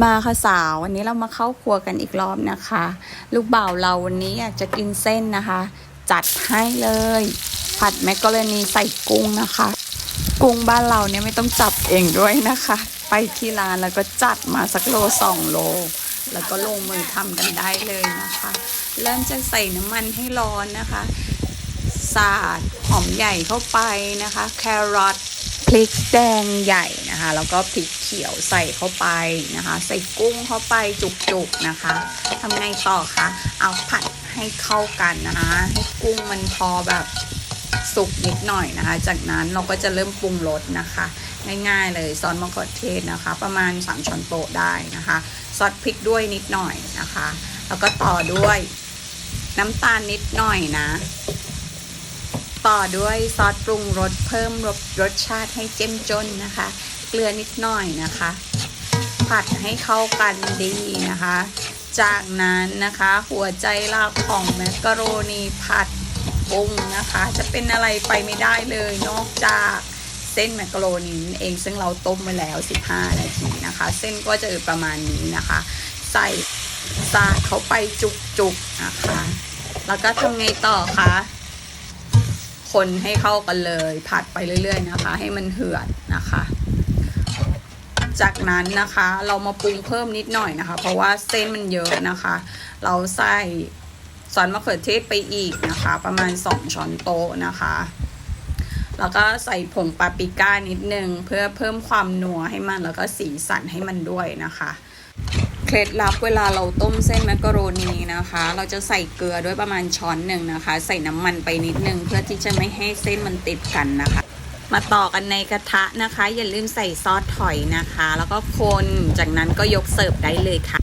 มาค่ะสาววันนี้เรามาเข้าครัวกันอีกรอบนะคะ ลูกบ่าวเราวันนี้อยากจะกินเส้นนะคะ จัดให้เลย ผัดแมกกะโรนีใส่กุ้งนะคะ กุ้งบ้านเราเนี่ยไม่ต้องจับเองด้วยนะคะ ไปที่ร้านแล้วก็จัดมาสักโลสองโล แล้วก็ลงมือทำกันได้เลยนะคะ เริ่มจะใส่น้ำมันให้ร้อนนะคะสาดหอมใหญ่เข้าไปนะคะ แครอท พริกแดงใหญ่นะคะ แล้วก็พริกเขียวใส่เข้าไปนะคะ ใส่กุ้งเข้าไปจุกๆนะคะทำไงต่อคะเอาผัดให้เข้ากันนะคะ ให้กุ้งมันพอแบบสุกนิดหน่อยนะคะ จากนั้นเราก็จะเริ่มปรุงรสนะคะ ง่ายๆเลยซอสมะเขือเทศนะคะ ประมาณ 3ช้อนโต๊ะได้นะคะซอสพริกด้วยนิดหน่อยนะคะ แล้วก็ต่อด้วยน้ำตาลนิดหน่อยนะ ต่อด้วยซอสปรุงรสเพิ่มรสรสชาติให้เจ้มจนนะคะ เกลือนิดหน่อยนะคะ ผัดให้เข้ากันดีนะคะ จากนั้นนะคะหัวใจลักของแมกกะโรนีผัดกุ้งนะคะ จะเป็นอะไรไปไม่ได้เลยนอกจากเส้นแมกกะโรนีนั่นเองซึ่งเราต้มไว้แล้ว 15 นาทีนะคะ เส้นก็จะประมาณนี้นะคะ ใส่สาดเข้าไปจุกๆนะคะ แล้วก็ทำไงต่อคะ คนให้เข้ากันเลย ผัดไปเรื่อย ๆ นะคะ ให้มันเหือดนะคะ จากนั้นนะคะเรามาปรุงเพิ่มนิดหน่อยนะคะ เพราะว่าเส้นมันเยอะนะคะ เราใส่ซอสมะเขือเทศไปอีกนะคะ ประมาณ 2 ช้อนโต๊ะนะคะ แล้วก็ใส่ผงปาปริก้านิดนึง เพื่อเพิ่มความนัวให้มันแล้วก็สีสันให้มันด้วยนะคะ เคล็ดลับเวลาเราต้มเส้นแมกกะโรนีนะคะ เราจะใส่เกลือด้วยประมาณช้อนหนึ่งนะคะ ใส่น้ำมันไปนิดนึงเพื่อที่จะไม่ให้เส้นมันติดกันนะคะ มาต่อกันในกระทะนะคะ อย่าลืมใส่ซอสถอยนะคะ แล้วก็คนจากนั้นก็ยกเสิร์ฟได้เลยค่ะ